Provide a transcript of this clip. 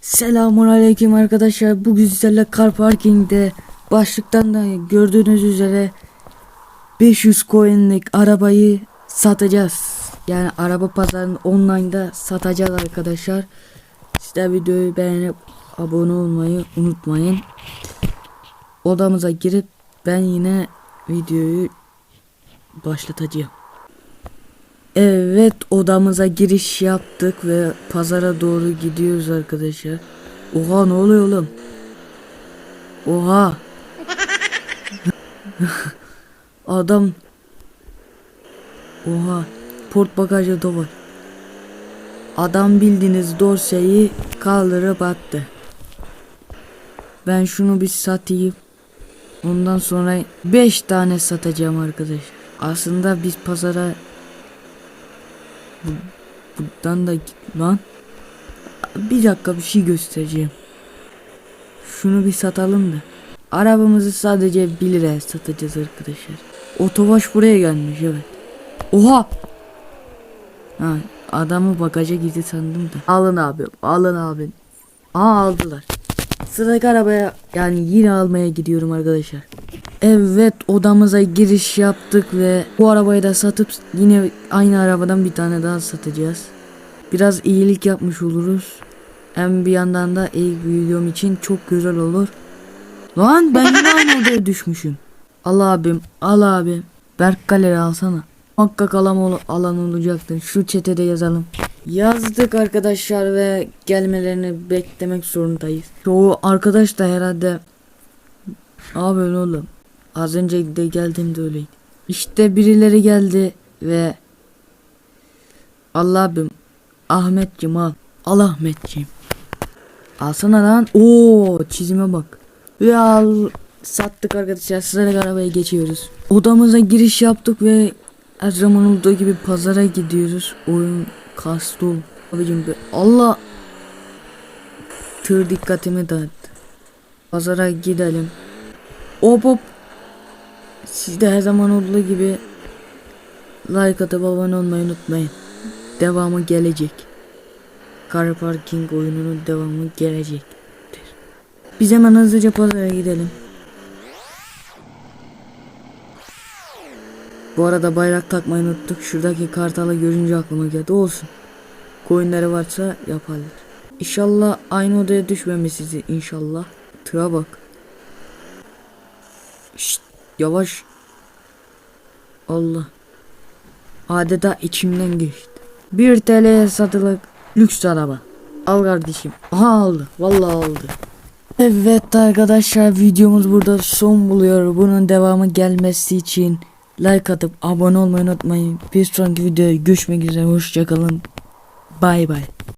Selamun aleyküm arkadaşlar. Bugün sizlerle car parking'de başlıktan da gördüğünüz üzere 500 coin'lik arabayı satacağız. Yani araba pazarını online'da satacağız arkadaşlar. Sizler videoyu beğenip abone olmayı unutmayın. Odamıza girip ben yine videoyu başlatacağım. Evet odamıza giriş yaptık ve pazara doğru gidiyoruz arkadaşlar. Oha ne oluyor oğlum? Oha. Adam. Oha. Port bagajı da var. Adam bildiğiniz dorseyi kaldırıp attı. Ben şunu bir satayım. Ondan sonra 5 tane satacağım arkadaş. Aslında biz pazara bu, buradan da git lan. Bir dakika bir şey göstereceğim. Şunu bir satalım da. Arabamızı sadece 1 liraya satacağız arkadaşlar. Otobaş buraya gelmiş evet. Oha! Ha, adamı bagaja girdi sandım da. Alın abi, alın abi. Aa aldılar. Sıradaki arabaya yani yine almaya gidiyorum arkadaşlar. Evet odamıza giriş yaptık ve bu arabayı da satıp yine aynı arabadan bir tane daha satacağız. Biraz iyilik yapmış oluruz. Hem bir yandan da ilk videom için çok güzel olur. Lan ben yine aynı odaya düşmüşüm. Al abim al abim. Berk galeri alsana. Muhakkak alan, ol alan olacaktır. Şu çetede yazalım. Yazdık arkadaşlar ve gelmelerini beklemek zorundayız. Çoğu arkadaş da herhalde Abi öyle oğlum. Az önce de geldiğimde öyleydi. İşte birileri geldi ve Allah abim Ahmetciğim al. Al Ahmetciğim. Alsana lan. Oo çizime bak. Ve al sattık arkadaşlar. Sıradaki arabaya geçiyoruz. Odamıza giriş yaptık ve her zaman olduğu gibi pazara gidiyoruz. Oyun kastı ol. Abicim be. Allah. Tır dikkatimi dağıttı. Pazara gidelim. Hop hop. Siz de her zaman olduğu gibi like atıp abone olmayı unutmayın. Devamı gelecek. Car Parking oyununun devamı gelecektir. Biz hemen hızlıca pazara gidelim. Bu arada bayrak takmayı unuttuk. Şuradaki kartalı görünce aklıma geldi. Olsun. Coinleri varsa yaparlar. İnşallah aynı odaya düşmemesizi inşallah. Tıra bak. Şşt, yavaş. Allah. Adeta içimden geçti. 1 TL'ye satılık lüks araba. Al kardeşim. Aha aldı. Vallahi aldı. Evet arkadaşlar videomuz burada son buluyor. Bunun devamı gelmesi için like atıp abone olmayı unutmayın. Bir sonraki videoya görüşmek üzere. Hoşçakalın. Bay bay.